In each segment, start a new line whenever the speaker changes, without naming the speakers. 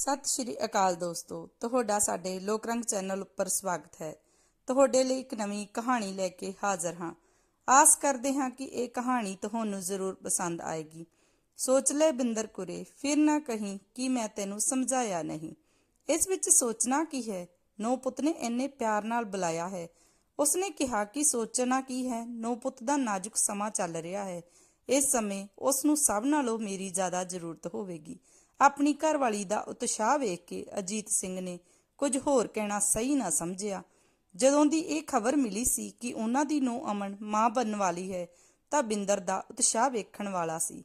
ਸਤਿ ਸ਼੍ਰੀ ਅਕਾਲ ਦੋਸਤੋ, ਤੁਹਾਡਾ ਸਾਡੇ ਲੋਕ ਚੈਨਲ ਉੱਪਰ ਸਵਾਗਤ ਹੈ। ਤੁਹਾਡੇ ਲਈ ਇੱਕ ਨਵੀਂ ਕਹਾਣੀ ਲੈ ਕੇ ਹਾਜ਼ਰ ਹਾਂ। ਆਸ ਕਰਦੇ ਹਾਂ ਕਿ ਇਹ ਕਹਾਣੀ ਤੁਹਾਨੂੰ ਜ਼ਰੂਰ ਪਸੰਦ ਆਏਗੀ। ਸੋਚ ਲੈ ਬਿੰਦਰ ਕੁਰੇ, ਫਿਰ ਨਾ ਕਹੀਂ ਕਿ ਮੈਂ ਤੈਨੂੰ ਸਮਝਾਇਆ ਨਹੀਂ। ਇਸ ਵਿੱਚ ਸੋਚਣਾ ਕੀ ਹੈ? ਨੋ ਪੁੱਤ ਨੇ ਇੰਨੇ ਪਿਆਰ ਨਾਲ ਬੁਲਾਇਆ ਹੈ। ਉਸਨੇ ਕਿਹਾ ਕਿ ਸੋਚਣਾ ਕੀ ਹੈ? ਨੋ ਪੁੱਤ ਦਾ ਨਾਜ਼ੁਕ ਸਮਾਂ ਚੱਲ ਰਿਹਾ ਹੈ। ਇਸ ਸਮੇਂ ਉਸ ਨੂੰ ਸਭ ਨਾਲੋਂ ਮੇਰੀ ਜ਼ਿਆਦਾ ਜ਼ਰੂਰਤ ਹੋਵੇਗੀ। ਆਪਣੀ ਘਰਵਾਲੀ ਦਾ ਉਤਸ਼ਾਹ ਵੇਖ ਕੇ ਅਜੀਤ ਸਿੰਘ ਨੇ ਕੁਝ ਹੋਰ ਕਹਿਣਾ ਸਹੀ ਨਾ ਸਮਝਿਆ। ਜਦੋਂ ਦੀ ਇਹ ਖਬਰ ਮਿਲੀ ਸੀ ਕਿ ਉਹਨਾਂ ਦੀ ਨੂੰ ਅਮਨ ਮਾਂ ਬਣਨ ਵਾਲੀ ਹੈ, ਤਾਂ ਬਿੰਦਰ ਦਾ ਉਤਸ਼ਾਹ ਵੇਖਣ ਵਾਲਾ ਸੀ।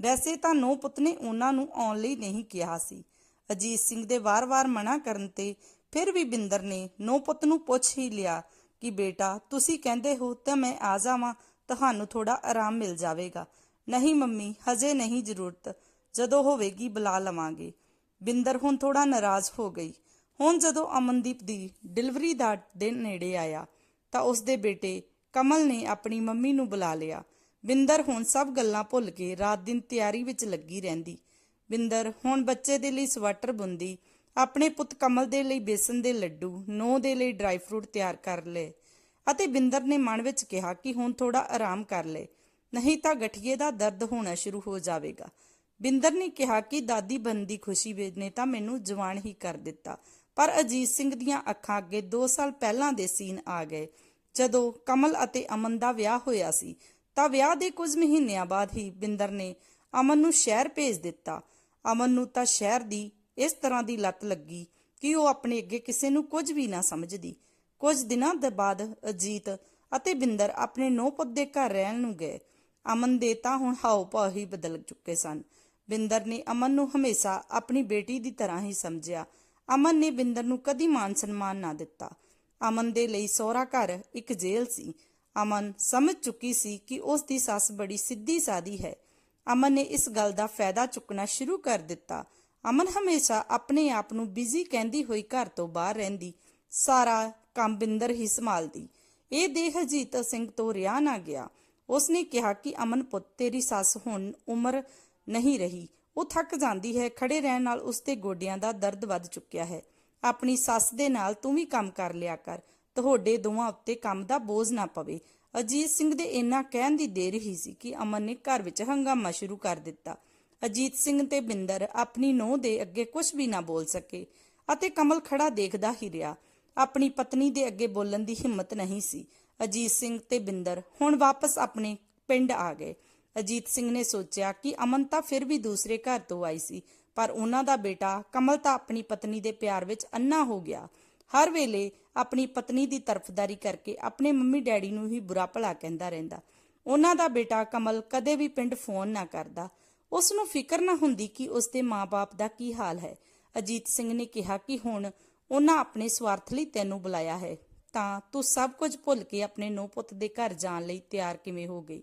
ਵੈਸੇ ਤਾਂ ਨੋ ਪੁੱਤ ਨੇ ਉਹਨਾਂ ਨੂੰ ਆਉਣ ਲਈ ਨਹੀਂ ਕਿਹਾ ਸੀ। ਅਜੀਤ ਸਿੰਘ ਦੇ ਵਾਰ-ਵਾਰ ਮਨਾ ਕਰਨ ਤੇ ਫਿਰ ਵੀ ਬਿੰਦਰ ਨੇ ਨੋ ਪੁੱਤ ਨੂੰ ਪੁੱਛ ਹੀ ਲਿਆ ਕਿ, ਬੇਟਾ, ਤੁਸੀਂ ਕਹਿੰਦੇ ਹੋ ਤਾਂ ਮੈਂ ਆ ਜਾਵਾਂ, ਤੁਹਾਨੂੰ ਥੋੜਾ ਆਰਾਮ ਮਿਲ ਜਾਵੇਗਾ। ਨਹੀਂ ਮੰਮੀ, ਹਜੇ ਨਹੀਂ ਜ਼ਰੂਰਤ। ਜਦੋਂ ਹੋਵੇਗੀ, ਬੁਲਾ ਲਵਾਂਗੇ। ਬਿੰਦਰ ਹੁਣ ਥੋੜਾ ਨਾਰਾਜ਼ ਹੋ ਗਈ। ਹੁਣ ਜਦੋਂ ਅਮਨਦੀਪ ਦੀ ਡਿਲੀਵਰੀ ਦਾ ਦਿਨ ਨੇੜੇ ਆਇਆ, ਤਾਂ ਉਸ ਦੇ ਬੇਟੇ ਕਮਲ ਨੇ ਆਪਣੀ ਮੰਮੀ ਨੂੰ ਬੁਲਾ ਲਿਆ। ਬਿੰਦਰ ਹੁਣ ਸਭ ਗੱਲਾਂ ਭੁੱਲ ਕੇ ਰਾਤ ਦਿਨ ਤਿਆਰੀ ਵਿੱਚ ਲੱਗੀ ਰਹਿੰਦੀ। ਬਿੰਦਰ ਹੁਣ ਬੱਚੇ ਦੇ ਲਈ ਸਵੈਟਰ ਬੁੰਦੀ ਆਪਣੇ ਪੁੱਤ ਕਮਲ ਦੇ ਲਈ ਬੇਸਨ ਦੇ ਲੱਡੂ, ਨੋ ਦੇ ਲਈ ਡਰਾਈ ਫਰੂਟ ਤਿਆਰ ਕਰ ਲਏ ਅਤੇ ਬਿੰਦਰ ਨੇ ਮਨ ਵਿੱਚ ਕਿਹਾ ਕਿ ਹੁਣ ਥੋੜਾ ਆਰਾਮ ਕਰ ਲੈ ਨਹੀਂ ਤਾਂ ਗਠੀਏ ਦਾ ਦਰਦ ਹੋਣਾ ਸ਼ੁਰੂ ਹੋ ਜਾਵੇਗਾ। ਬਿੰਦਰ ਨੇ ਕਿਹਾ ਕਿ ਦਾਦੀ ਬਣਨ ਖੁਸ਼ੀ ਨੇ ਤਾਂ ਮੈਨੂੰ ਜਵਾਨ ਹੀ ਕਰ ਦਿੱਤਾ। ਪਰ ਅਜੀਤ ਸਿੰਘ ਦੀਆਂ ਅੱਖਾਂ ਅੱਗੇ 2 ਸਾਲ ਪਹਿਲਾਂ ਦੇ ਸੀਨ ਆ ਗਏ। ਜਦੋਂ ਕਮਲ ਅਤੇ ਅਮਨ ਦਾ ਵਿਆਹ ਹੋਇਆ ਸੀ, ਤਾਂ ਵਿਆਹ ਦੇ ਕੁਝ ਮਹੀਨਿਆਂ ਬਾਅਦ ਹੀ ਬਿੰਦਰ ਨੇ ਅਮਨ ਨੂੰ ਸ਼ਹਿਰ ਭੇਜ ਦਿੱਤਾ। ਅਮਨ ਨੂੰ ਤਾਂ ਸ਼ਹਿਰ ਦੀ ਇਸ ਤਰ੍ਹਾਂ ਦੀ ਲੱਤ ਲੱਗੀ ਕਿ ਉਹ ਆਪਣੇ ਅੱਗੇ ਕਿਸੇ ਨੂੰ ਕੁਝ ਵੀ ਨਾ ਸਮਝਦੀ। ਕੁਝ ਦਿਨਾਂ ਦੇ ਬਾਅਦ ਅਜੀਤ ਅਤੇ ਬਿੰਦਰ ਆਪਣੇ ਨੌ ਪੁੱਤ ਦੇ ਘਰ ਰਹਿਣ ਨੂੰ ਗਏ। ਅਮਨ ਦੇ ਤਾਂ ਹੁਣ ਹਾਉ ਭਾਅ ਹੀ ਬਦਲ ਚੁੱਕੇ ਸਨ। ਬਿੰਦਰ ਨੇ ਅਮਨ ਨੂੰ ਹਮੇਸ਼ਾ ਆਪਣੀ ਬੇਟੀ ਦੀ ਤਰ੍ਹਾਂ ਹੀ ਸਮਝਿਆ। ਅਮਨ ਨੇ ਬਿੰਦਰ ਨੂੰ ਕਦੀ ਮਾਨ ਸਨਮਾਨ ਨਾ ਦਿੱਤਾ। ਅਮਨ ਦੇ ਲਈ ਸਹੁਰਾ ਘਰ ਇੱਕ ਜੇਲ੍ਹ ਸੀ। ਅਮਨ ਸਮਝ ਚੁੱਕੀ ਸੀ ਕਿ ਉਸ ਦੀ ਸੱਸ ਬੜੀ ਸਿੱਧੀ ਸਾਦੀ ਹੈ। ਅਮਨ ਨੇ ਇਸ ਗੱਲ ਦਾ ਫਾਇਦਾ ਚੁੱਕਣਾ ਸ਼ੁਰੂ ਕਰ ਦਿੱਤਾ। ਅਮਨ ਹਮੇਸ਼ਾ ਆਪਣੇ ਆਪ ਨੂੰ ਬਿਜ਼ੀ ਕਹਿੰਦੀ ਹੋਈ ਘਰ ਤੋਂ ਬਾਹਰ ਰਹਿੰਦੀ। ਸਾਰਾ ਕੰਮ ਬਿੰਦਰ ਹੀ ਸੰਭਾਲਦੀ। ਇਹ ਦੇਖ ਹਜੀਤ ਸਿੰਘ ਤੋਂ ਰਿਆ ਨਾ ਗਿਆ। ਉਸਨੇ ਕਿਹਾ ਕਿ ਅਮਨ ਪੁੱਤ, ਤੇਰੀ ਸੱਸ ਹੁਣ ਉਮਰ ਨਹੀਂ ਰਹੀ। ਉਹ ਥੱਕ ਜਾਂਦੀ ਹੈ। ਖੜੇ ਰਹਿਣ ਨਾਲ ਉਸਦੇ ਗੋਡਿਆਂ ਦਾ ਦਰਦ ਵੱਧ ਚੁੱਕਿਆ ਹੈ। ਆਪਣੀ ਸੱਸ ਦੇ ਨਾਲ ਤੂੰ ਵੀ ਕੰਮ ਕਰ ਲਿਆ ਕਰ। ਤੁਹਾਡੇ ਦੋਵਾਂ ਉੱਤੇ ਕੰਮ ਦਾ ਬੋਝ ਨਾ ਪਵੇ। ਅਜੀਤ ਸਿੰਘ ਦੇ ਇੰਨਾ ਕਹਿਣ ਦੀ ਦੇਰ ਹੀ ਸੀ ਕਿ ਅਮਨ ਨੇ ਘਰ ਵਿੱਚ ਹੰਗਾਮਾ ਸ਼ੁਰੂ ਕਰ ਦਿੱਤਾ। ਅਜੀਤ ਸਿੰਘ ਤੇ ਬਿੰਦਰ ਆਪਣੀ ਨੋਹ ਦੇ ਅੱਗੇ ਕੁਝ ਵੀ ਨਾ ਬੋਲ ਸਕੇ ਅਤੇ ਕਮਲ ਖੜਾ ਦੇਖਦਾ ਹੀ ਰਿਹਾ। ਆਪਣੀ ਪਤਨੀ ਦੇ ਅੱਗੇ ਬੋਲਣ ਦੀ ਹਿੰਮਤ ਨਹੀਂ ਸੀ। ਅਜੀਤ ਸਿੰਘ ਤੇ ਬਿੰਦਰ ਹੁਣ ਵਾਪਸ ਆਪਣੇ ਪਿੰਡ ਆ ਗਏ। ਅਜੀਤ ਸਿੰਘ ਨੇ ਸੋਚਿਆ ਕਿ ਅਮਨ ਤਾਂ ਫਿਰ ਵੀ ਦੂਸਰੇ ਘਰ ਤੋਂ ਆਈ ਸੀ, ਪਰ ਉਹਨਾਂ ਦਾ ਬੇਟਾ ਕਮਲ ਤਾਂ ਆਪਣੀ ਪਤਨੀ ਦੇ ਪਿਆਰ ਵਿੱਚ ਅੰਨਾ ਹੋ ਗਿਆ। ਹਰ ਵੇਲੇ ਆਪਣੀ ਪਤਨੀ ਦੀ ਤਰਫਦਾਰੀ ਕਰਕੇ ਆਪਣੇ ਮੰਮੀ ਡੈਡੀ ਨੂੰ ਹੀ ਬੁਰਾ ਭਲਾ ਕਹਿੰਦਾ ਰਹਿੰਦਾ। ਉਹਨਾਂ ਦਾ ਬੇਟਾ ਕਮਲ ਕਦੇ ਵੀ ਪਿੰਡ ਫੋਨ ਨਾ ਕਰਦਾ। ਉਸ ਨੂੰ ਫਿਕਰ ਨਾ ਹੁੰਦੀ ਕਿ ਉਸ ਦੇ ਮਾਪੇ ਦਾ ਕੀ ਹਾਲ ਹੈ। ਅਜੀਤ ਸਿੰਘ ਨੇ ਕਿਹਾ ਕਿ ਹੁਣ ਉਹਨਾਂ ਆਪਣੇ ਸਵਾਰਥ ਲਈ ਤੈਨੂੰ ਬੁਲਾਇਆ ਹੈ, ਤਾਂ ਤੂੰ ਸਭ ਕੁਝ ਭੁੱਲ ਕੇ ਆਪਣੇ ਨੋ ਪੁੱਤ ਦੇ ਘਰ ਜਾਣ ਲਈ ਤਿਆਰ ਕਿਵੇਂ ਹੋ ਗਈ?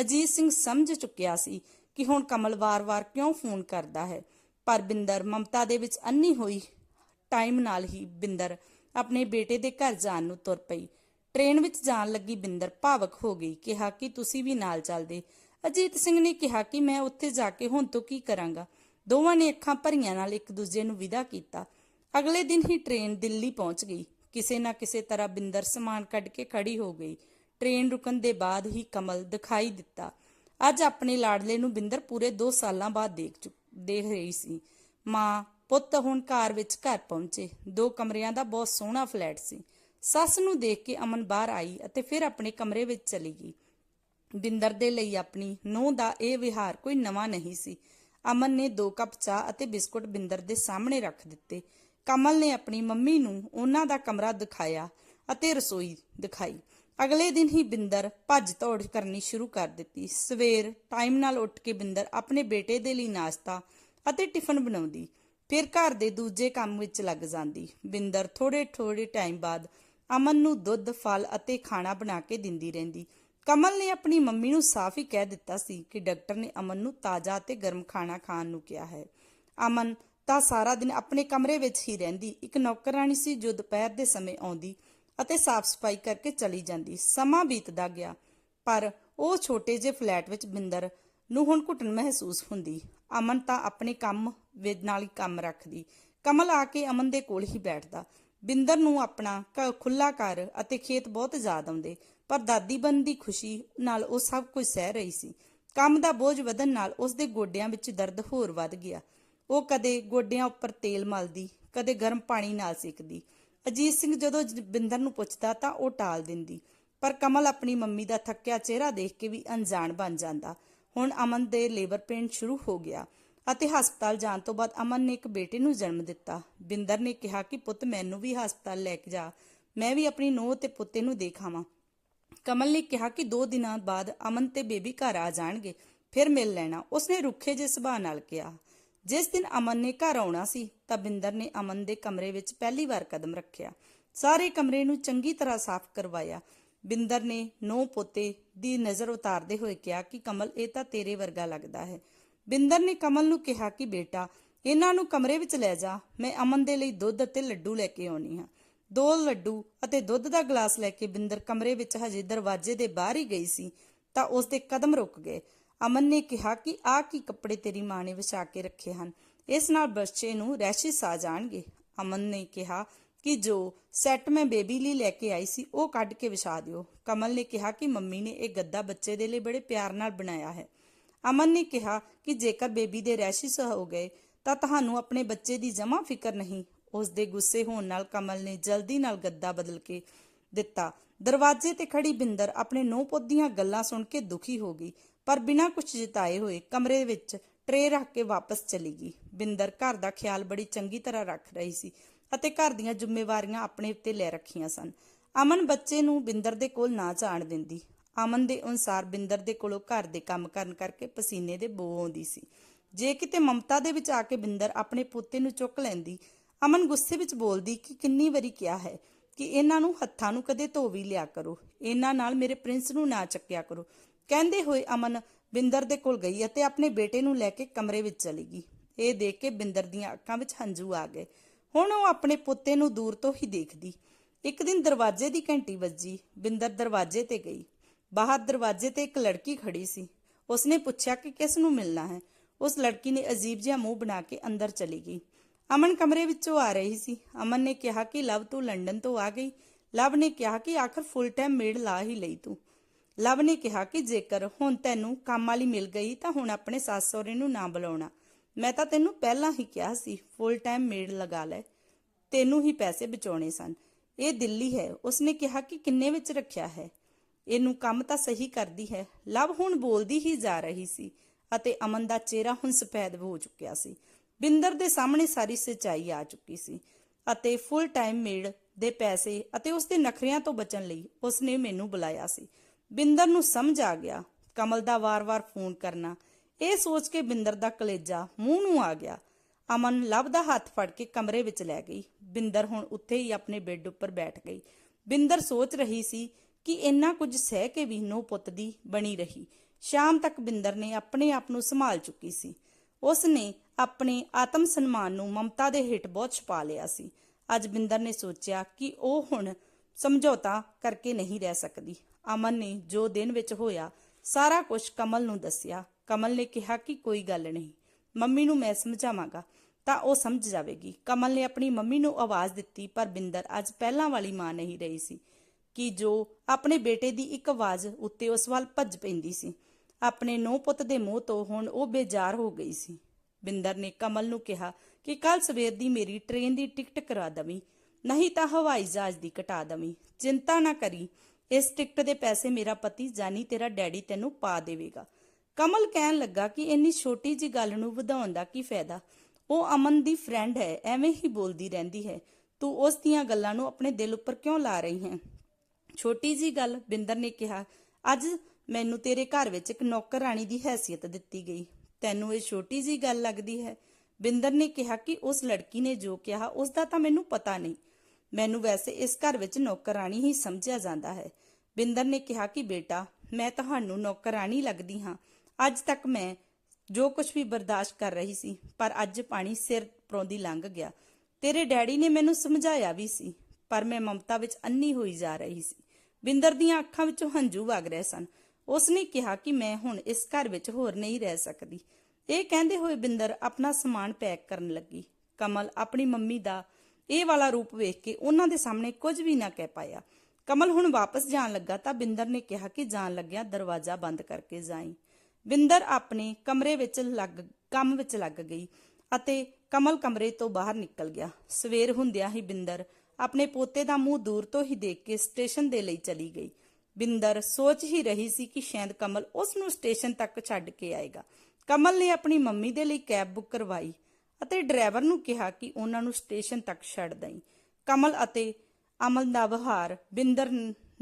ਅਜੀਤ ਸਿੰਘ ਸਮਝ ਚੁੱਕਿਆ ਸੀ ਕਿ ਹੁਣ ਕਮਲ ਵਾਰ-ਵਾਰ ਕਿਉਂ ਫੋਨ ਕਰਦਾ ਹੈ। ਪਰ ਬਿੰਦਰ ਮਮਤਾ ਦੇ ਵਿੱਚ ਅੰਨੀ ਹੋਈ ਟਾਈਮ ਨਾਲ ਹੀ ਬਿੰਦਰ ਆਪਣੇ ਬੇਟੇ ਦੇ ਘਰ ਜਾਣ ਨੂੰ ਤੁਰ ਪਈ। ਟ੍ਰੇਨ ਵਿੱਚ ਜਾਣ ਲੱਗੀ ਬਿੰਦਰ ਭਾਵਕ ਹੋ ਗਈ, ਕਿਹਾ ਕਿ ਤੁਸੀਂ ਵੀ ਨਾਲ ਚੱਲਦੇ। ਅਜੀਤ ਸਿੰਘ ਨੇ ਕਿਹਾ ਕਿ ਮੈਂ ਉੱਥੇ ਜਾ ਕੇ ਹੁਣ ਤੋਂ ਕੀ ਕਰਾਂਗਾ। ਦੋਵਾਂ ਨੇ ਅੱਖਾਂ ਭਰੀਆਂ ਨਾਲ ਇੱਕ ਦੂਜੇ ਨੂੰ ਵਿਦਾ ਕੀਤਾ। ਅਗਲੇ ਦਿਨ ਹੀ ਟ੍ਰੇਨ ਦਿੱਲੀ ਪਹੁੰਚ ਗਈ। ਕਿਸੇ ਨਾ ਕਿਸੇ ਤਰ੍ਹਾਂ ਬਿੰਦਰ ਸਮਾਨ ਕੱਢ ਕੇ ਖੜੀ ਹੋ ਗਈ। ਟ੍ਰੇਨ ਰੁਕਣ ਦੇ ਬਾਅਦ ਹੀ ਕਮਲ ਦਿਖਾਈ ਦਿੱਤਾ। ਅੱਜ ਆਪਣੇ ਲਾਡਲੇ ਨੂੰ ਬਿੰਦਰ ਪੂਰੇ 2 ਸਾਲਾਂ ਬਾਅਦ ਦੇਖ ਦੇਖ ਰਹੀ ਸੀ। ਮਾਂ, ਪੁੱਤ ਹੁਣ ਘਰ ਵਿੱਚ ਘਰ ਪਹੁੰਚੇ। ਦੋ ਕਮਰਿਆਂ ਦਾ ਬਹੁਤ ਸੋਹਣਾ ਫਲੈਟ ਸੀ। ਸੱਸ ਨੂੰ ਦੇਖ ਕੇ ਅਮਨ ਬਾਹਰ ਆਈ ਅਤੇ ਫਿਰ ਆਪਣੇ ਕਮਰੇ ਵਿੱਚ ਚਲੀ ਗਈ। ਬਿੰਦਰ ਦੇ ਲਈ ਆਪਣੀ ਨੂੰਹ ਦਾ ਇਹ ਵਿਹਾਰ ਕੋਈ ਨਵਾਂ ਨਹੀਂ ਸੀ। ਅਮਨ ਨੇ ਦੋ ਕੱਪ ਚਾਹ ਅਤੇ ਬਿਸਕੁਟ ਬਿੰਦਰ ਦੇ ਸਾਹਮਣੇ ਰੱਖ ਦਿੱਤੇ। ਕਮਲ ਨੇ ਆਪਣੀ ਮੰਮੀ ਨੂੰ ਉਹਨਾਂ ਦਾ ਕਮਰਾ ਦਿਖਾਇਆ ਅਤੇ ਰਸੋਈ ਦਿਖਾਈ। ਅਗਲੇ ਦਿਨ ਹੀ ਬਿੰਦਰ ਭੱਜ ਦੌੜ ਕਰਨੀ ਸ਼ੁਰੂ ਕਰ ਦਿੱਤੀ। ਸਵੇਰ ਟਾਈਮ ਨਾਲ ਉੱਠ ਕੇ ਬਿੰਦਰ ਆਪਣੇ ਬੇਟੇ ਦੇ ਲਈ ਨਾਸ਼ਤਾ ਅਤੇ ਟਿਫਨ ਬਣਾਉਂਦੀ, ਫਿਰ ਘਰ ਦੇ ਦੂਜੇ ਕੰਮ ਵਿੱਚ ਲੱਗ ਜਾਂਦੀ। ਬਿੰਦਰ ਥੋੜੇ ਥੋੜੇ ਟਾਈਮ ਬਾਅਦ ਅਮਨ ਨੂੰ ਦੁੱਧ, ਫਲ ਅਤੇ ਖਾਣਾ ਬਣਾ ਕੇ ਦਿੰਦੀ ਰਹਿੰਦੀ। ਕਮਲ ਨੇ ਆਪਣੀ ਮੰਮੀ ਨੂੰ ਸਾਫ਼ ਹੀ ਕਹਿ ਦਿੱਤਾ ਸੀ ਕਿ ਡਾਕਟਰ ਨੇ ਅਮਨ ਨੂੰ ਤਾਜ਼ਾ ਅਤੇ ਗਰਮ ਖਾਣਾ ਖਾਣ ਨੂੰ ਕਿਹਾ ਹੈ। ਅਮਨ ਤਾਂ ਸਾਰਾ ਦਿਨ ਆਪਣੇ ਕਮਰੇ ਵਿੱਚ ਹੀ ਰਹਿੰਦੀ। ਇੱਕ ਨੌਕਰਾਨੀ ਸੀ ਜੋ ਦੁਪਹਿਰ ਦੇ ਸਮੇਂ ਆਉਂਦੀ। ਅਤੇ ਸਾਫ਼ ਸਫ਼ਾਈ ਕਰਕੇ ਚਲੀ ਜਾਂਦੀ। ਸਮਾਂ ਬੀਤਦਾ ਗਿਆ, ਪਰ ਉਹ ਛੋਟੇ ਜਿਹੇ ਫਲੈਟ ਵਿੱਚ ਬਿੰਦਰ ਨੂੰ ਹੁਣ ਘੁਟਨ ਮਹਿਸੂਸ ਹੁੰਦੀ। ਅਮਨ ਤਾਂ ਆਪਣੇ ਕੰਮ ਵੇ ਨਾਲ ਹੀ ਕੰਮ ਰੱਖਦੀ। ਕਮਲ ਆ ਕੇ ਅਮਨ ਦੇ ਕੋਲ ਹੀ ਬੈਠਦਾ। ਬਿੰਦਰ ਨੂੰ ਆਪਣਾ ਘ- ਖੁੱਲਾ ਘਰ ਅਤੇ ਖੇਤ ਬਹੁਤ ਯਾਦ ਆਉਂਦੇ, ਪਰ ਦਾਦੀ ਬਣ ਦੀ ਖੁਸ਼ੀ ਨਾਲ ਉਹ ਸਭ ਕੁਝ ਸਹਿ ਰਹੀ ਸੀ। ਕੰਮ ਦਾ ਬੋਝ ਵਧਣ ਨਾਲ ਉਸ ਦੇ ਗੋਡਿਆਂ ਵਿੱਚ ਦਰਦ ਹੋਰ ਵੱਧ ਗਿਆ। ਉਹ ਕਦੇ ਗੋਡਿਆਂ ਉੱਪਰ ਤੇਲ ਮਲਦੀ, ਕਦੇ ਗਰਮ ਪਾਣੀ ਨਾਲ ਸੇਕਦੀ। ਅਜੀਤ ਸਿੰਘ ਜਦੋਂ ਬਿੰਦਰ ਨੂੰ ਪੁੱਛਦਾ ਤਾਂ ਉਹ ਟਾਲ ਦਿੰਦੀ, ਪਰ ਕਮਲ ਆਪਣੀ ਮੰਮੀ ਦਾ ਥੱਕਿਆ ਚਿਹਰਾ ਦੇਖ ਕੇ ਵੀ ਅਣਜਾਣ ਬਣ ਜਾਂਦਾ। ਹੁਣ ਅਮਨ ਦੇ ਲੇਬਰ ਪੇਨ ਸ਼ੁਰੂ ਹੋ ਗਿਆ ਅਤੇ ਹਸਪਤਾਲ ਜਾਣ ਤੋਂ ਬਾਅਦ ਅਮਨ ਨੇ ਇੱਕ ਬੇਟੇ ਨੂੰ ਜਨਮ ਦਿੱਤਾ। ਬਿੰਦਰ ਨੇ ਕਿਹਾ ਕਿ, ਪੁੱਤ, ਮੈਨੂੰ ਵੀ ਹਸਪਤਾਲ ਲੈ ਕੇ ਜਾ। ਮੈਂ ਵੀ ਆਪਣੀ ਨੂੰਹ ਤੇ ਪੁੱਤੇ ਨੂੰ ਦੇਖਾਵਾਂ। ਕਮਲ ਨੇ ਕਿਹਾ ਕਿ 2 ਦਿਨਾਂ ਬਾਅਦ ਅਮਨ ਤੇ ਬੇਬੀ ਘਰ ਆ ਜਾਣਗੇ, ਫਿਰ ਮਿਲ ਲੈਣਾ। ਉਸਨੇ ਰੁੱਖੇ ਜਿਹੇ ਸੁਭਾਅ ਨਾਲ ਕਿਹਾ। ਜਿਸ ਦਿਨ ਅਮਨ ਨੇ ਘਰ ਆਉਣਾ ਸੀ, ਤਾਂ ਬਿੰਦਰ ਨੇ ਅਮਨ ਦੇ ਕਮਰੇ ਵਿੱਚ ਪਹਿਲੀ ਵਾਰ ਕਦਮ ਰੱਖਿਆ। ਸਾਰੇ ਕਮਰੇ ਨੂੰ ਚੰਗੀ ਤਰ੍ਹਾਂ ਸਾਫ਼ ਕਰਵਾਇਆ। ਬਿੰਦਰ ਨੇ ਨੌ ਪੋਤੇ ਦੀ ਨਜ਼ਰ ਉਤਾਰਦੇ ਹੋਏ ਕਿਹਾ ਕਿ ਕਮਲ, ਇਹ ਤਾਂ ਤੇਰੇ ਵਰਗਾ ਲੱਗਦਾ ਹੈ। ਬਿੰਦਰ ਨੇ ਕਮਲ ਨੂੰ ਕਿਹਾ ਕਿ ਬੇਟਾ, ਇਹਨਾਂ ਨੂੰ ਕਮਰੇ ਵਿੱਚ ਲੈ ਜਾ, ਮੈਂ ਅਮਨ ਦੇ ਲਈ ਦੁੱਧ ਅਤੇ ਲੱਡੂ ਲੈ ਕੇ ਆਉਣੀ ਹਾਂ ਦੋ ਲੱਡੂ ਅਤੇ ਦੁੱਧ ਦਾ ਗਲਾਸ ਲੈ ਕੇ ਬਿੰਦਰ ਕਮਰੇ ਵਿੱਚ ਹਜੇ ਦਰਵਾਜ਼ੇ ਦੇ ਬਾਹਰ ਹੀ ਗਈ ਸੀ, ਤਾਂ ਉਸ ਦੇ ਕਦਮ ਰੁਕ ਗਏ। ਅਮਨ ਨੇ ਕਿਹਾ ਕਿ ਆਹ ਕੀ ਕੱਪੜੇ ਤੇਰੀ ਮਾਂ ਨੇ ਵਿਛਾ ਕੇ ਰੱਖੇ ਹਨ। ਇਸ ਨਾਲ ਬੱਚੇ ਨੂੰ ਰੈਸ਼ਿਸ ਆ ਜਾਣਗੇ। ਅਮਨ ਨੇ ਕਿਹਾ ਕਿ ਜੋ ਸੈੱਟ ਮੈਂ ਬੇਬੀ ਲਈ ਲੈ ਕੇ ਆਈ ਸੀ, ਉਹ ਕੱਢ ਕੇ ਵਿਛਾ ਦਿਓ। ਕਮਲ ਨੇ ਕਿਹਾ ਕਿ ਮੰਮੀ ਨੇ ਇਹ ਗੱਦਾ ਬੱਚੇ ਦੇ ਲਈ ਬੜੇ ਪਿਆਰ ਨਾਲ ਬਣਾਇਆ ਹੈ। ਅਮਨ ਨੇ ਕਿਹਾ ਕਿ ਜੇਕਰ ਬੇਬੀ ਦੇ ਰੈਸ਼ਿਸ ਹੋ ਗਏ, ਤਾਂ ਤੁਹਾਨੂੰ ਆਪਣੇ ਬੱਚੇ ਦੀ ਜਮਾ ਫਿਕਰ ਨਹੀਂ। ਉਸ ਦੇ ਗੁੱਸੇ ਹੋਣ ਨਾਲ ਕਮਲ ਨੇ ਜਲਦੀ ਨਾਲ ਗੱਦਾ ਬਦਲ ਕੇ ਦਿੱਤਾ। ਦਰਵਾਜ਼ੇ ਤੇ ਖੜੀ ਬਿੰਦਰ ਆਪਣੇ ਨੌ ਪੁੱਤ ਗੱਲਾਂ ਸੁਣ ਕੇ ਦੁਖੀ ਹੋ ਗਈ। ਪਰ ਬਿਨਾਂ ਕੁਝ ਜਿਤਾਏ ਹੋਏ ਕਮਰੇ ਵਿੱਚ ਟਰੇ ਰੱਖ ਕੇ ਵਾਪਸ ਚਲੀ ਗਈ। ਬਿੰਦਰ ਘਰ ਦਾ ਖਿਆਲ ਬੜੀ ਚੰਗੀ ਤਰ੍ਹਾਂ ਰੱਖ ਰਹੀ ਸੀ ਅਤੇ ਘਰ ਦੀਆਂ ਜ਼ਿੰਮੇਵਾਰੀਆਂ ਆਪਣੇ ਉੱਤੇ ਲੈ ਰੱਖੀਆਂ ਸਨ। ਅਮਨ ਬੱਚੇ ਨੂੰ ਬਿੰਦਰ ਦੇ ਕੋਲ ਨਾ ਜਾਣ ਦਿੰਦੀ। ਅਮਨ ਦੇ ਅਨੁਸਾਰ ਬਿੰਦਰ ਦੇ ਕੋਲੋਂ ਘਰ ਦੇ ਕੰਮ ਕਰਨ ਕਰਕੇ ਪਸੀਨੇ ਦੇ ਬੋ ਆਉਂਦੀ ਸੀ। ਜੇ ਕਿਤੇ ਮਮਤਾ ਦੇ ਵਿੱਚ ਆ ਕੇ ਬਿੰਦਰ ਆਪਣੇ ਪੋਤੇ ਨੂੰ ਚੁੱਕ ਲੈਂਦੀ, ਅਮਨ ਗੁੱਸੇ ਵਿੱਚ ਬੋਲਦੀ ਕਿ ਕਿੰਨੀ ਵਾਰੀ ਕਿਹਾ ਹੈ ਕਿ ਇਹਨਾਂ ਨੂੰ ਹੱਥਾਂ ਨੂੰ ਕਦੇ ਧੋ ਵੀ ਲਿਆ ਕਰੋ। ਇਹਨਾਂ ਨਾਲ ਮੇਰੇ ਪ੍ਰਿੰਸ ਨੂੰ ਨਾ ਚੱਕਿਆ ਕਰੋ। ਕਹਿੰਦੇ ਹੋਏ ਅਮਨ ਬਿੰਦਰ ਦੇ ਕੋਲ ਗਈ ਅਤੇ ਆਪਣੇ ਬੇਟੇ ਨੂੰ ਲੈ ਕੇ ਕਮਰੇ ਵਿੱਚ ਚਲੀ ਗਈ। ਇਹ ਦੇਖ ਕੇ ਬਿੰਦਰ ਦੀਆਂ ਅੱਖਾਂ ਵਿੱਚ ਹੰਝੂ ਆ ਗਏ। ਹੁਣ ਉਹ ਆਪਣੇ ਪੁੱਤੇ ਨੂੰ ਦੂਰ ਤੋਂ ਹੀ ਦੇਖਦੀ। ਇੱਕ ਦਿਨ ਦਰਵਾਜ਼ੇ ਦੀ ਘੰਟੀ ਵੱਜੀ। ਬਿੰਦਰ ਦਰਵਾਜ਼ੇ ਤੇ ਗਈ। ਬਾਹਰ ਦਰਵਾਜ਼ੇ ਤੇ ਇੱਕ ਲੜਕੀ ਖੜੀ ਸੀ। ਉਸਨੇ ਪੁੱਛਿਆ ਕਿ ਕਿਸ ਨੂੰ ਮਿਲਣਾ ਹੈ। ਉਸ ਲੜਕੀ ਨੇ ਅਜੀਬ ਜਿਹਾ ਮੂੰਹ ਬਣਾ ਕੇ ਅੰਦਰ ਚਲੀ ਗਈ। ਅਮਨ ਕਮਰੇ ਵਿੱਚੋਂ ਆ ਰਹੀ ਸੀ। ਅਮਨ ਨੇ ਕਿਹਾ ਕਿ ਲਵ ਤੂੰ ਲੰਡਨ ਤੋਂ ਆ ਗਈ। ਲਵ ਨੇ ਕਿਹਾ ਕਿ ਆਖਰ ਫੁੱਲ ਟਾਈਮ ਮੇਡ ਲਾ ਹੀ ਲਈ ਤੂੰ। ਲਵ ਨੇ ਕਿਹਾ ਕਿ ਜੇਕਰ ਹੁਣ ਤੈਨੂੰ ਕੰਮ ਵਾਲੀ ਮਿਲ ਗਈ ਤਾਂ ਹੁਣ ਆਪਣੇ ਸੱਸ ਸਹੁਰੇ ਨੂੰ ਨਾ ਬੁਲਾਉਣਾ। ਮੈਂ ਤਾਂ ਤੈਨੂੰ ਪਹਿਲਾਂ ਹੀ ਕਿਹਾ ਸੀ ਫੁੱਲ ਟਾਈਮ ਮੇਡ ਲਗਾ ਲੈ। ਤੈਨੂੰ ਹੀ ਪੈਸੇ ਬਚਾਉਣੇ ਸਨ। ਇਹ ਦਿੱਲੀ ਹੈ। ਉਸਨੇ ਕਿਹਾ ਕਿ ਕਿੰਨੇ ਵਿੱਚ ਰੱਖਿਆ ਹੈ। ਇਹਨੂੰ ਕੰਮ ਤਾਂ ਸਹੀ ਕਰਦੀ ਹੈ। ਲਵ ਹੁਣ ਬੋਲਦੀ ਹੀ ਜਾ ਰਹੀ ਸੀ ਅਤੇ ਅਮਨ ਦਾ ਚਿਹਰਾ ਹੁਣ ਸਫੈਦ ਹੋ ਚੁੱਕਿਆ ਸੀ। ਬਿੰਦਰ ਦੇ ਸਾਹਮਣੇ ਸਾਰੀ ਸਚਾਈ ਆ ਚੁੱਕੀ ਸੀ ਅਤੇ ਫੁੱਲ ਟਾਈਮ ਮੇਡ ਦੇ ਪੈਸੇ ਅਤੇ ਉਸ ਦੇ ਨਖਰਿਆਂ ਤੋਂ ਬਚਣ ਲਈ ਉਸਨੇ ਮੈਨੂੰ ਬੁਲਾਇਆ ਸੀ। ਬਿੰਦਰ ਨੂੰ ਸਮਝ ਆ ਗਿਆ। ਕਮਲ ਦਾ ਵਾਰ-ਵਾਰ ਫੋਨ ਕਰਨਾ। ਇਹ ਸੋਚ ਕੇ ਬਿੰਦਰ ਦਾ ਕਲੇਜਾ ਮੂੰਹ ਨੂੰ ਆ ਗਿਆ। ਅਮਨ ਲਵ ਦਾ ਹੱਥ ਫੜ ਕੇ ਕਮਰੇ ਵਿੱਚ ਲੈ ਗਈ। ਬਿੰਦਰ ਹੁਣ ਉੱਥੇ ਹੀ ਆਪਣੇ ਬੈੱਡ ਉੱਪਰ ਬੈਠ ਗਈ। ਬਿੰਦਰ ਸੋਚ ਰਹੀ ਸੀ ਕਿ ਇੰਨਾ ਕੁਝ ਸਹਿ ਕੇ ਵੀ ਨੋ ਪੁੱਤ ਦੀ ਬਣੀ ਰਹੀ। ਸ਼ਾਮ ਤੱਕ ਬਿੰਦਰ ਨੇ ਆਪਣੇ ਆਪ ਨੂੰ ਸੰਭਾਲ ਚੁੱਕੀ ਸੀ। ਉਸ ਨੇ ਆਪਣੇ ਆਤਮ ਸਨਮਾਨ ਨੂੰ ਮਮਤਾ ਦੇ ਹੇਠ ਬਹੁਤ ਛਪਾ ਲਿਆ ਸੀ। ਅੱਜ ਬਿੰਦਰ ਨੇ ਸੋਚਿਆ ਕਿ ਉਹ ਹੁਣ ਸਮਝੌਤਾ ਕਰਕੇ ਨਹੀਂ ਰਹਿ ਸਕਦੀ। ਅਮਨ ਨੇ ਜੋ ਦਿਨ ਵਿੱਚ ਹੋਇਆ, ਸਾਰਾ ਕੁਝ ਕਮਲ ਨੂੰ ਦੱਸਿਆ। ਕਮਲ ਨੇ ਕਿਹਾ ਕਿ ਕੋਈ ਗੱਲ ਨਹੀਂ, ਮੰਮੀ ਨੂੰ ਮੈਂ ਸਮਝਾਵਾਂਗਾ, ਤਾਂ ਉਹ ਸਮਝ ਜਾਵੇਗੀ। ਕਮਲ ਨੇ ਆਪਣੀ ਮੰਮੀ ਨੂੰ ਆਵਾਜ਼ ਦਿੱਤੀ, ਪਰ ਬਿੰਦਰ ਅੱਜ ਪਹਿਲਾਂ ਵਾਲੀ ਮਾਂ ਨਹੀਂ ਰਹੀ ਸੀ, ਕਿ ਜੋ ਆਪਣੇ ਬੇਟੇ ਦੀ ਇੱਕ ਆਵਾਜ਼ ਉੱਤੇ ਉਸ ਵੱਲ ਭੱਜ ਪੈਂਦੀ ਸੀ। ਆਪਣੇ ਨੋ ਪੁੱਤ ਦੇ ਮੂੰਹ ਤੋਂ ਹੁਣ ਉਹ ਬੇਜ਼ਾਰ ਹੋ ਗਈ ਸੀ। ਬਿੰਦਰ ਨੇ ਕਮਲ ਨੂੰ ਕਿਹਾ ਕਿ ਕੱਲ ਸਵੇਰ ਦੀ ਮੇਰੀ ਟ੍ਰੇਨ ਦੀ ਟਿਕਟ ਕਰਾ ਦਵੀਂ। ਨਹੀਂ ਤਾਂ ਹਵਾਈ ਜਹਾਜ਼ ਦੀ ਘਟਾ ਦਵੀਂ। ਚਿੰਤਾ ਨਾ ਕਰੀ। ਇਸ ਟਿਕਟ ਦੇ ਪੈਸੇ ਮੇਰਾ ਪਤੀ ਜਾਨੀ ਤੇਰਾ ਡੈਡੀ ਤੈਨੂੰ ਪਾ ਦੇਵੇਗਾ। ਕਮਲ ਕਹਿਣ ਲੱਗਾ ਕਿ ਇੰਨੀ ਛੋਟੀ ਜੀ ਗੱਲ ਨੂੰ ਵਧਾਉਣ ਦਾ ਕੀ ਫਾਇਦਾ? ਉਹ ਅਮਨ ਦੀ ਫਰੈਂਡ ਹੈ, ਐਵੇਂ ਹੀ ਬੋਲਦੀ ਰਹਿੰਦੀ ਹੈ। ਤੂੰ ਉਸ ਦੀਆਂ ਗੱਲਾਂ ਨੂੰ ਆਪਣੇ ਦਿਲ ਉੱਪਰ ਕਿਉਂ ਲਾ ਰਹੀ ਹੈ? ਛੋਟੀ ਜੀ ਗੱਲ, ਬਿੰਦਰ ਨੇ ਕਿਹਾ, ਅੱਜ ਮੈਨੂੰ ਤੇਰੇ ਘਰ ਵਿੱਚ ਇੱਕ ਨੌਕਰ ਰਾਣੀ ਦੀ ਹੈਸੀਅਤ ਦਿੱਤੀ ਗਈ। ਤੈਨੂੰ ਇਹ ਛੋਟੀ ਜੀ ਗੱਲ ਲੱਗਦੀ ਹੈ? ਬਿੰਦਰ ਨੇ ਕਿਹਾ ਕਿ ਉਸ ਲੜਕੀ ਨੇ ਜੋ ਕਿਹਾ ਉਸ ਦਾ ਤਾਂ ਮੈਨੂੰ ਪਤਾ ਨਹੀਂ। ਮੈਨੂੰ ਵੈਸੇ ਇਸ ਘਰ ਵਿੱਚ ਨੌਕਰਾਨੀ ਹੀ ਸਮਝਿਆ ਜਾਂਦਾ ਹੈ। ਬਿੰਦਰ ਨੇ ਕਿਹਾ ਕਿ ਬੇਟਾ, ਮੈਂ ਤੁਹਾਨੂੰ ਨੌਕਰਾਨੀ ਲੱਗਦੀ ਹਾਂ। ਅੱਜ ਤੱਕ ਮੈਂ ਜੋ ਕੁਝ ਵੀ ਬਰਦਾਸ਼ਤ ਕਰ ਰਹੀ ਸੀ, ਪਰ ਅੱਜ ਪਾਣੀ ਸਿਰ ਪਰੋਂਦੀ ਲੰਘ ਗਿਆ। ਤੇਰੇ ਡੈਡੀ ਨੇ ਮੈਨੂੰ ਸਮਝਾਇਆ ਵੀ ਸੀ, ਪਰ ਮੈਂ ਮਮਤਾ ਵਿੱਚ ਅੰਨੀ ਹੋਈ ਜਾ ਰਹੀ ਸੀ। ਬਿੰਦਰ ਦੀਆਂ ਅੱਖਾਂ ਵਿੱਚੋਂ ਹੰਝੂ ਵਗ ਰਹੇ ਸਨ। ਉਸਨੇ ਕਿਹਾ ਕਿ ਮੈਂ ਹੁਣ ਇਸ ਘਰ ਵਿੱਚ ਹੋਰ ਨਹੀਂ ਰਹਿ ਸਕਦੀ। ਇਹ ਕਹਿੰਦੇ ਹੋਏ ਬਿੰਦਰ ਆਪਣਾ ਸਮਾਨ ਪੈਕ ਕਰਨ ਲੱਗੀ। ਕਮਲ ਆਪਣੀ ਮੰਮੀ ਦਾ ਇਹ ਵਾਲਾ ਰੂਪ ਵੇਖ ਕੇ ਉਹਨਾਂ ਦੇ ਸਾਹਮਣੇ ਕੁਝ ਵੀ ਨਾ ਕਹਿ ਪਾਇਆ। ਕਮਲ ਹੁਣ ਵਾਪਸ ਜਾਣ ਲੱਗਾ ਤਾਂ ਬਿੰਦਰ ਨੇ ਕਿਹਾ ਕਿ ਜਾਣ ਲੱਗਿਆ ਦਰਵਾਜ਼ਾ ਬੰਦ ਕਰਕੇ ਜਾਈ। ਬਿੰਦਰ ਆਪਣੇ ਕਮਰੇ ਵਿੱਚ ਲੱਗ, ਕੰਮ ਵਿੱਚ ਲੱਗ ਗਈ ਅਤੇ ਕਮਲ ਕਮਰੇ ਤੋਂ ਬਾਹਰ ਨਿਕਲ ਗਿਆ। ਸਵੇਰ ਹੁੰਦਿਆਂ ਹੀ ਬਿੰਦਰ ਆਪਣੇ ਪੋਤੇ ਦਾ ਮੂੰਹ ਦੂਰ ਤੋਂ ਹੀ ਦੇਖ ਕੇ ਸਟੇਸ਼ਨ ਦੇ ਲਈ ਚਲੀ ਗਈ। ਬਿੰਦਰ ਸੋਚ ਹੀ ਰਹੀ ਸੀ ਕਿ ਸ਼ਾਇਦ ਕਮਲ ਉਸ ਨੂੰ ਸਟੇਸ਼ਨ ਤੱਕ ਛੱਡ ਕੇ ਆਏਗਾ। ਕਮਲ ਨੇ ਆਪਣੀ ਮੰਮੀ ਦੇ ਲਈ ਕੈਬ ਬੁੱਕ ਕਰਵਾਈ। ਅਤੇ ਡਰਾਈਵਰ ਨੂੰ ਕਿਹਾ ਕਿ ਉਹਨਾਂ ਨੂੰ ਸਟੇਸ਼ਨ ਤੱਕ ਛੱਡ ਦੇਈ। ਕਮਲ ਅਤੇ ਅਮਲ ਦਾ ਵਿਹਾਰ ਬਿੰਦਰ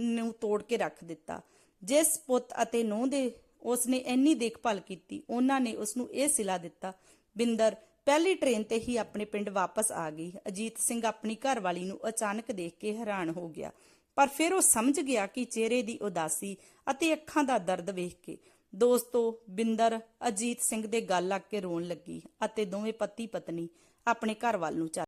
ਨੂੰ ਤੋੜ ਕੇ ਰੱਖ ਦਿੱਤਾ। ਜਿਸ ਪੁੱਤ ਅਤੇ ਨੂੰਹ ਦੇ ਉਸਨੇ ਇੰਨੀ ਦੇਖਭਾਲ ਕੀਤੀ, ਉਹਨਾਂ ਨੇ ਉਸ ਨੂੰ ਇਹ ਸਿਲਾ ਦਿੱਤਾ, ਬਿੰਦਰ, ਪਹਿਲੀ ਟ੍ਰੇਨ ਤੇ ਹੀ ਆਪਣੇ ਪਿੰਡ ਵਾਪਸ ਆ ਗਈ। ਅਜੀਤ ਸਿੰਘ ਆਪਣੀ ਘਰਵਾਲੀ ਨੂੰ ਅਚਾਨਕ ਦੇਖ ਕੇ ਹੈਰਾਨ ਹੋ ਗਿਆ। ਪਰ ਫਿਰ ਉਹ ਸਮਝ ਗਿਆ ਕਿ ਚਿਹਰੇ ਦੀ ਉਦਾਸੀ ਅਤੇ ਅੱਖਾਂ ਦਾ ਦਰਦ ਵੇਖ ਕੇ ਦੋਸਤੋ, ਬਿੰਦਰ ਅਜੀਤ ਸਿੰਘ ਦੇ ਗੱਲ ਲੱਗ ਕੇ ਰੋਣ ਲੱਗੀ ਅਤੇ ਦੋਵੇਂ ਪਤੀ ਪਤਨੀ ਆਪਣੇ ਘਰ ਵੱਲ ਨੂੰ ਚੱਲ